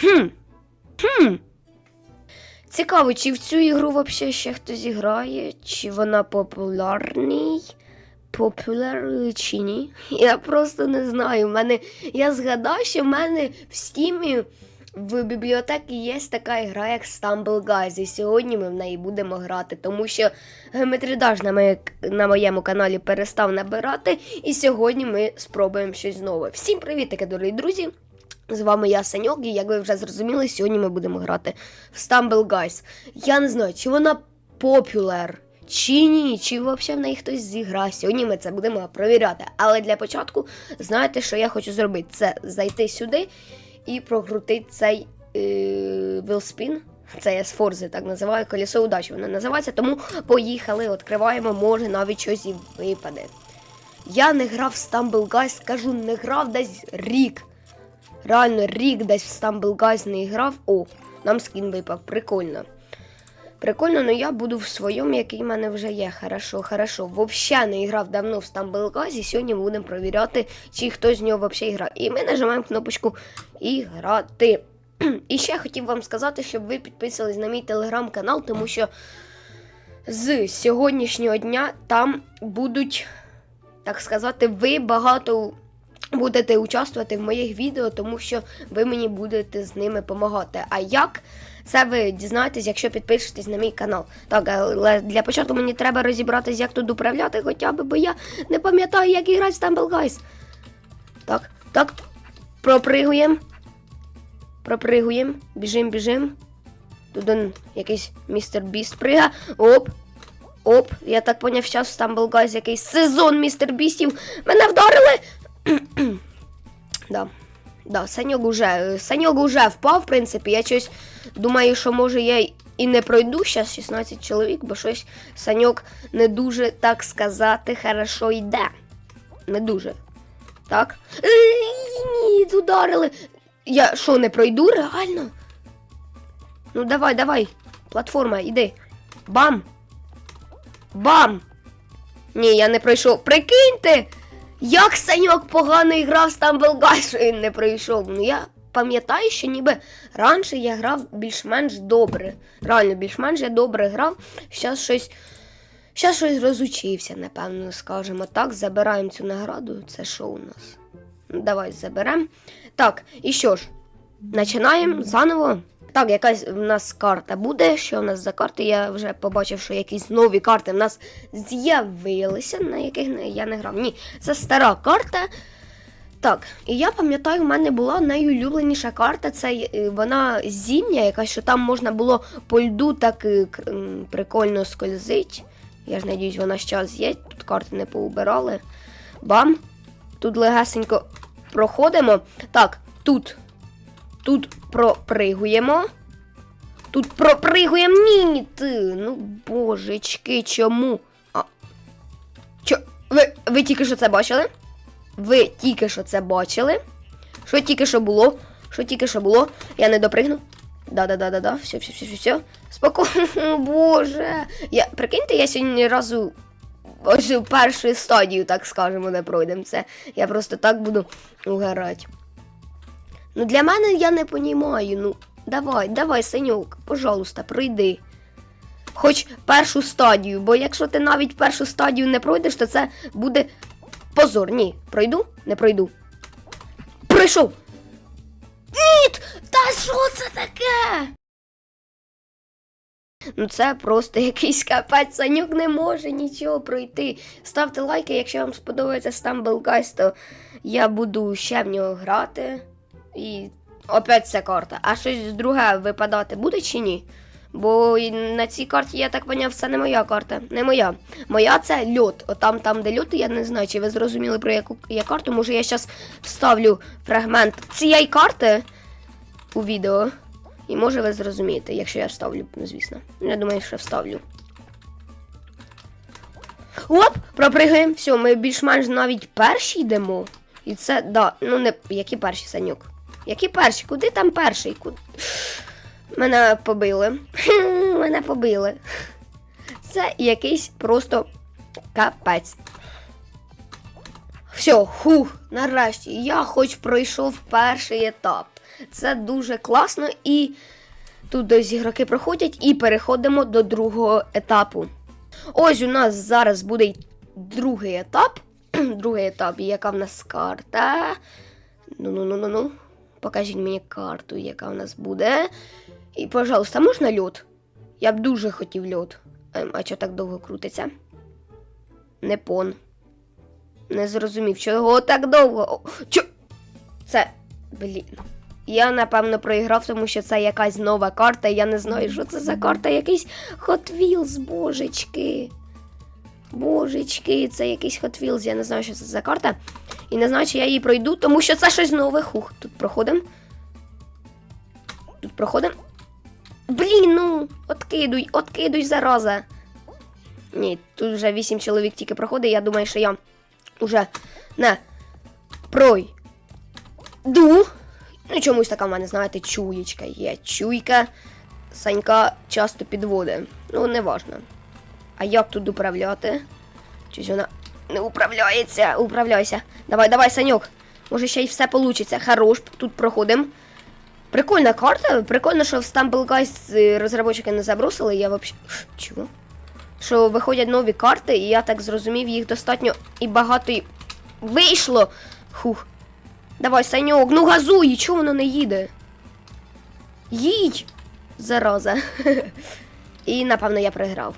Хм. Хм. Цікаво, чи в цю ігру взагалі ще хтось грає, чи вона популярний? Популяр чи ні? Я просто не знаю. Мене, я згадав, що в мене в стімі в бібліотеці є така гра, як Stumble Guys, і сьогодні ми в неї будемо грати, тому що геометридаж на, моє, на моєму каналі перестав набирати, і сьогодні ми спробуємо щось нове. Всім привіт, таке дорогі друзі! З вами я Саньок, і як ви вже зрозуміли, сьогодні ми будемо грати в Stumble Guys. Я не знаю, чи вона популяр, чи ні, чи взагалі в неї хтось зіграє. Сьогодні ми це будемо перевіряти. Але для початку, знаєте, що я хочу зробити? Це зайти сюди і прокрутити цей е, вилспін. Це я з Форзи так називаю, колесо удачі вона називається. Тому поїхали, відкриваємо, може навіть щось і випаде. Я не грав в Stumble Guys, скажу, не грав десь рік. Реально рік десь в Stumble Guys не грав. О, нам скін випав, прикольно. Прикольно, але я буду в своєму, який в мене вже є. Хорошо, хорошо. Вообще не грав давно в Stumble Guys, і сьогодні будемо перевіряти, чи хтось з нього взагалі грає. І ми нажимаємо кнопочку «Іграти». І ще хотів вам сказати, щоб ви підписались на мій телеграм-канал, тому що з сьогоднішнього дня там будуть, так сказати, ви багато будете участвувати в моїх відео, тому що ви мені будете з ними допомагати. А як? Це ви дізнаєтесь, якщо підпишетесь на мій канал. Так, але для початку мені треба розібратися, як тут управляти хоча б, бо я не пам'ятаю, як грати в Stumble Guys. Так, так, пропригуємо. Пропригуємо. Біжим, біжим. Тут он якийсь містер Біст прига. Оп. Оп, я так поняв, зараз в Stumble Guys якийсь сезон містер Бістів. Мене вдарили. Да. Да, Саньок уже, Саньок уже впав, в принципі. Я щось думаю, що може я і не пройду зараз 16 чоловік, бо щось Саньок не дуже, так сказати, хорошо йде. Не дуже. Так? Ні, ударили. Я що, не пройду? Реально? Ну давай, давай. Платформа, іди. Бам! Бам! Ні, я не пройшов. Прикиньте! Як Саньок погано грав з Guys, що він не пройшов. Ну я пам'ятаю, що ніби раніше я грав більш-менш добре. Реально, більш-менш я добре грав. Зараз щось. Зараз щось розучився, напевно, скажемо так. Забираємо цю награду. Це що у нас? Ну, Давай заберемо. Так, і що ж, починаємо заново. Так, якась в нас карта буде. Що в нас за карти? Я вже побачив, що якісь нові карти в нас з'явилися, на яких я не грав. Ні, це стара карта. Так, і я пам'ятаю, в мене була найулюбленіша карта. Це е, вона зімня, яка що там можна було по льду так е, прикольно скользить. Я ж надіюсь, вона зараз є. Тут карти не поубирали. Бам! Тут легесенько проходимо. Так, тут. Тут пропригуємо. Тут пропригуємо. Ні, ти. Ну, божечки, чому? А. Чо? Ви, ви тільки що це бачили? Ви тільки що це бачили? Що тільки що було? Що тільки що було? Я не допригну. Да-да-да-да-да. Все, все, все, все, все. Спокійно, боже. Я, прикиньте, я сьогодні ні разу ось першу стадію, так скажемо, не пройдемо це. Я просто так буду угорати. Ну для мене я не понімаю. Ну, давай, давай, Санюк, пожалуйста, пройди. Хоч першу стадію, бо якщо ти навіть першу стадію не пройдеш, то це буде позор. Ні, пройду? Не пройду. Пройшов! Ні! Та що це таке? Ну це просто якийсь капець, Санюк не може нічого пройти. Ставте лайки, якщо вам сподобається Stumble Guys, то я буду ще в нього грати. І опять ця карта. А щось друге випадати буде чи ні? Бо на цій карті, я так поняв, це не моя карта. Не моя. Моя це льот. Отам, там, де льот, я не знаю, чи ви зрозуміли про яку я карту. Може я зараз вставлю фрагмент цієї карти у відео. І може ви зрозумієте, якщо я вставлю, ну, звісно. Я думаю, що вставлю. Оп! Пропригаємо. Все, ми більш-менш навіть перші йдемо. І це, да, ну не. Які перші, Санюк? Які перші? Куди там перший? Куди? Мене побили. Мене побили. Це якийсь просто капець. Все, хух, нарешті. Я хоч пройшов перший етап. Це дуже класно і тут ось ігроки проходять і переходимо до другого етапу. Ось у нас зараз буде другий етап. другий етап, яка в нас карта. Ну ну ну ну ну. Покажіть мені карту, яка в нас буде. І, пожалуйста, можна льот? Я б дуже хотів льот. Ем, а чого так довго крутиться? Не пон. Не зрозумів, чого так довго. О, чо? Це. Блін. Я напевно проіграв, тому що це якась нова карта. Я не знаю, що це за карта, якийсь Hot Wheels, божечки. Божечки, це якийсь Hot Wheels, я не знаю, що це за карта. І не знаю, чи я її пройду, тому що це щось нове. Хух, тут проходимо. Тут проходимо. Блін, ну, откидуй, откидуй, зараза. Ні, тут вже вісім чоловік тільки проходить. Я думаю, що я уже не пройду. Ну, чомусь така в мене, знаєте, чуєчка є. Чуйка. Санька часто підводить. Ну, не важно. А як тут управляти? Щось вона не управляється. Управляйся. Давай, давай, Саньок. Може ще й все получиться. Хорош, тут проходимо. Прикольна карта. Прикольно, що в Stumble Guys е, розробники не забросили. Я вообще. Чого? Що виходять нові карти, і я так зрозумів, їх достатньо і багато і вийшло. Хух. Давай, Саньок, ну газуй, чого воно не їде? Їдь! Зараза. І напевно я програв.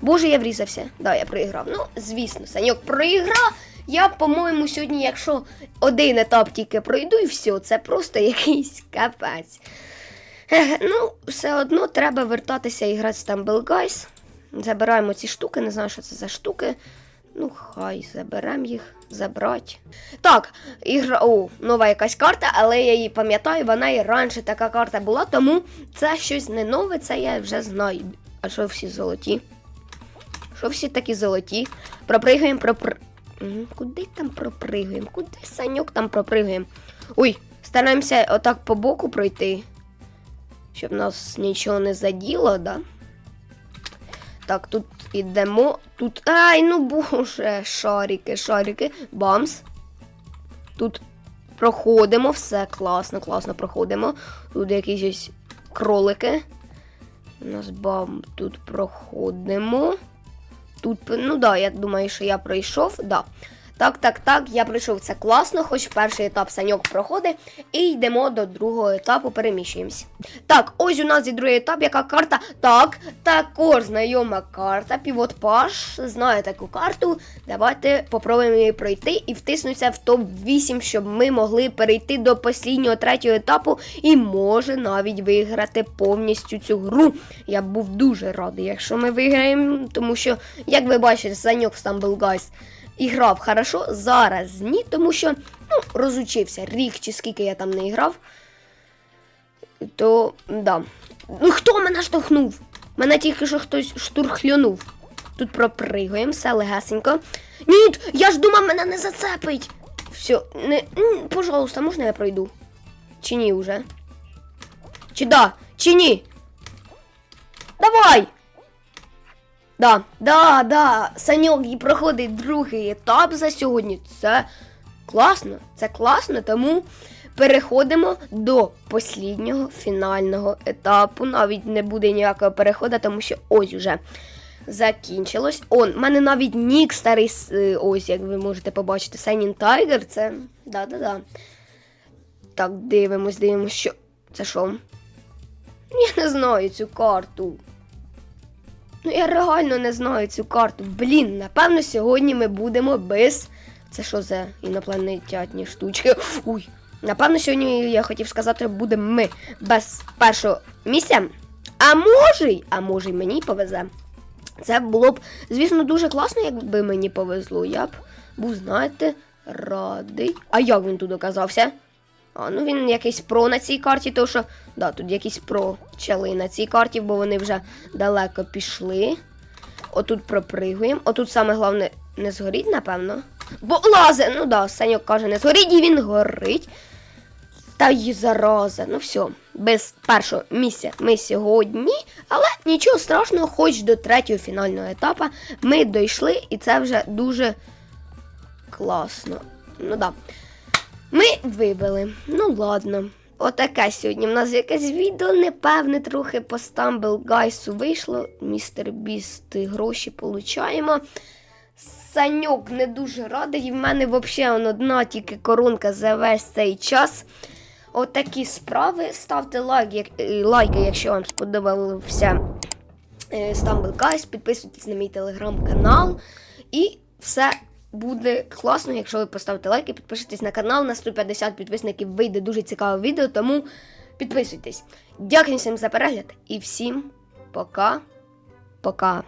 Боже, я врізався. Да, я проіграв. Ну, звісно, Саньок проіграв. Я, по-моєму, сьогодні, якщо один етап тільки пройду і все, це просто якийсь капець. Ну, все одно треба вертатися і грати в Stumble Guys. Забираємо ці штуки, не знаю, що це за штуки. Ну, хай заберемо їх, забрати. Так, ігра. О, нова якась карта, але я її пам'ятаю, вона і раніше така карта була, тому це щось не нове, це я вже знаю. А що всі золоті? Що всі такі золоті? Пропригаємо, пропр... Куди там пропригаємо? Куди саньок там пропригаємо? Ой, стараємося отак по боку пройти. Щоб нас нічого не заділо, да? Так, тут ідемо. Тут. Ай, ну боже, шарики, шарики. Бамс. Тут проходимо, все класно, класно проходимо. Тут якісь кролики. У нас бам, тут проходимо. Тут, ну да, я думаю, що я пройшов. Да. Так, так, так, я пройшов це класно, хоч перший етап саньок проходить, і йдемо до другого етапу, переміщуємось. Так, ось у нас і другий етап, яка карта. Так, також знайома карта, півот Паш, знаю таку карту. Давайте попробуємо її пройти і втиснутися в топ-8, щоб ми могли перейти до останнього третього етапу і може навіть виграти повністю цю гру. Я був дуже радий, якщо ми виграємо, тому що, як ви бачите, саньок Stumble Guys і грав хорошо, зараз ні, тому що ну, розучився рік чи скільки я там не грав. То да. Ну хто мене штовхнув? Мене тільки що хтось штурхлянув. Тут пропригаємо, все легесенько. Ні, я ж думав, мене не зацепить. Все, не, пожалуйста, можна я пройду? Чи ні вже? Чи да? Чи ні? Давай! Да, да, да. Саньок і проходить другий етап за сьогодні. Це класно, це класно, тому переходимо до посліднього фінального етапу. Навіть не буде ніякого переходу, тому що ось уже закінчилось. Он, в мене навіть нік старий, е, ось як ви можете побачити, Сенін Тайгер. Це. Да-да-да. Так, дивимось, дивимось, що. Це що? Я не знаю цю карту. Ну, я реально не знаю цю карту. Блін, напевно, сьогодні ми будемо без. Це що за інопланетятні штучки? Уй. Напевно, сьогодні я хотів сказати, будемо ми без першого місця. А може, й- а може, й мені повезе. Це було б, звісно, дуже класно, якби мені повезло. Я б був, знаєте, радий. А як він тут оказався? А, ну він якийсь про на цій карті, тому що да, тут якісь про чели на цій карті, бо вони вже далеко пішли. Отут пропригуємо. Отут саме головне не згоріть, напевно. Бо лазе, ну да, Саньок каже, не згоріть, і він горить. Та й зараза. Ну все, без першого місця ми сьогодні, але нічого страшного, хоч до третього фінального етапу ми дійшли, і це вже дуже класно. Ну да. Ми вибили. Ну ладно. Отаке сьогодні. У нас якесь відео непевне трохи по Stumble Гайсу вийшло. Містер Біст гроші получаємо. Саньок не дуже радий. І в мене взагалі одна тільки коронка за весь цей час. Отакі справи. Ставте лайк, як, е, лайки, якщо вам сподобався е, Stumble Guys. Підписуйтесь на мій телеграм-канал. І все буде класно, якщо ви поставите лайк і підпишетесь на канал. На 150 підписників вийде дуже цікаве відео, тому підписуйтесь. Дякую всім за перегляд і всім пока. Пока.